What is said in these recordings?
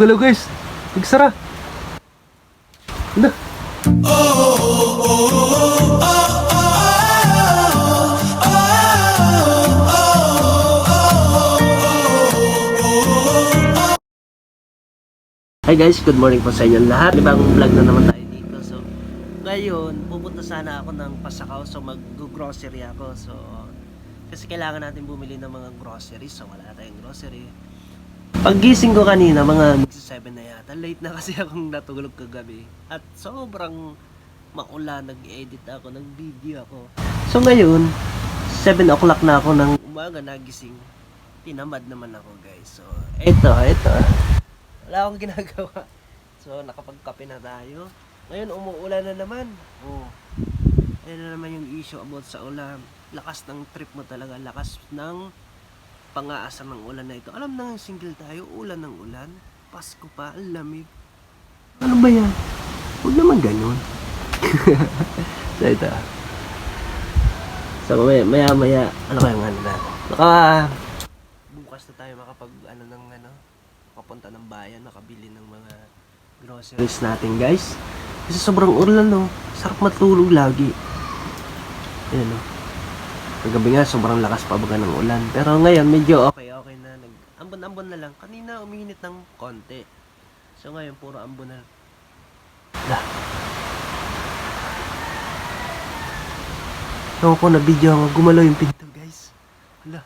Hello guys, nagsara. Ano? Hi guys, good morning po sa inyo lahat. Ibang vlog na naman tayo dito. So, ngayon, pupunta sana ako ng Pasakaw. So, mag-grocery ako. So, kasi kailangan natin bumili ng mga groceries. So, wala tayong grocery. Paggising ko kanina, mga magsa 7 na yata. Late na kasi akong natulog kagabi. At sobrang maula, nag-edit ako, nag-video ako. So ngayon, 7 o'clock na ako ng umaga nagising. Tinamad naman ako guys. So, eto, eto. Wala akong ginagawa. So, nakapagkape na tayo. Ngayon, umuulan na naman. Oh. Ayan na naman yung issue about sa ulan. Lakas ng trip mo talaga. Lakas ng pang-aasar ng ulan na ito. Alam na single tayo, ulan ng ulan. Pasko pa, ang lamig. Ano ba yan? Huwag naman ganun. so ito. So maya maya, maya ano kaya nga nila? Baka bukas na tayo makapag ano ng ano, papunta ng bayan, makabili ng mga groceries natin guys. Kasi sobrang ulan no. Sarap matulog lagi. Ayan no. Kagabi nga, sobrang lakas pa baga ng ulan. Pero ngayon, medyo okay, okay na. Nag ambon-ambon na lang. Kanina, uminit ng konti. So ngayon, puro ambon na. Lah. Ewan ko, na video nga. Gumalaw yung pinto, guys. Hala.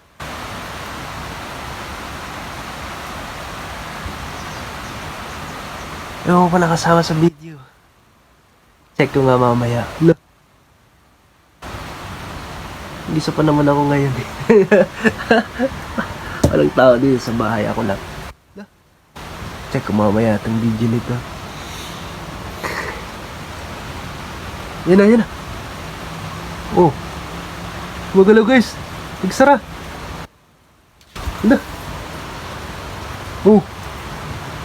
Ewan ko nakasama sa video. Check ko nga mamaya. Hala. Gisa pa naman ako ngayon eh. Walang tao dito sa bahay. Ako lang. Check ko mamaya itong video nito. yan na, yan na. Oh. Magalaw guys. Nagsara. Ano? Oh.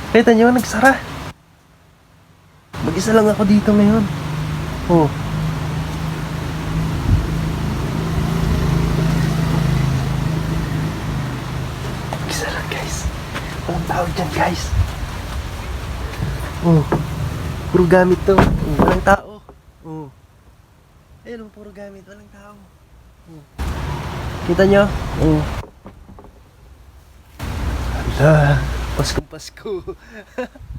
Kita niyo, nagsara. Mag-isa lang ako dito ngayon. Oh. Mag-isa lang guys. Tao dyan guys. Oh. Puro gamit to. Oh, walang tao. Oh. Ayun, oh, puro gamit. Walang tao. Oh. Kita nyo? Oh. Hala. Paskong Pasko.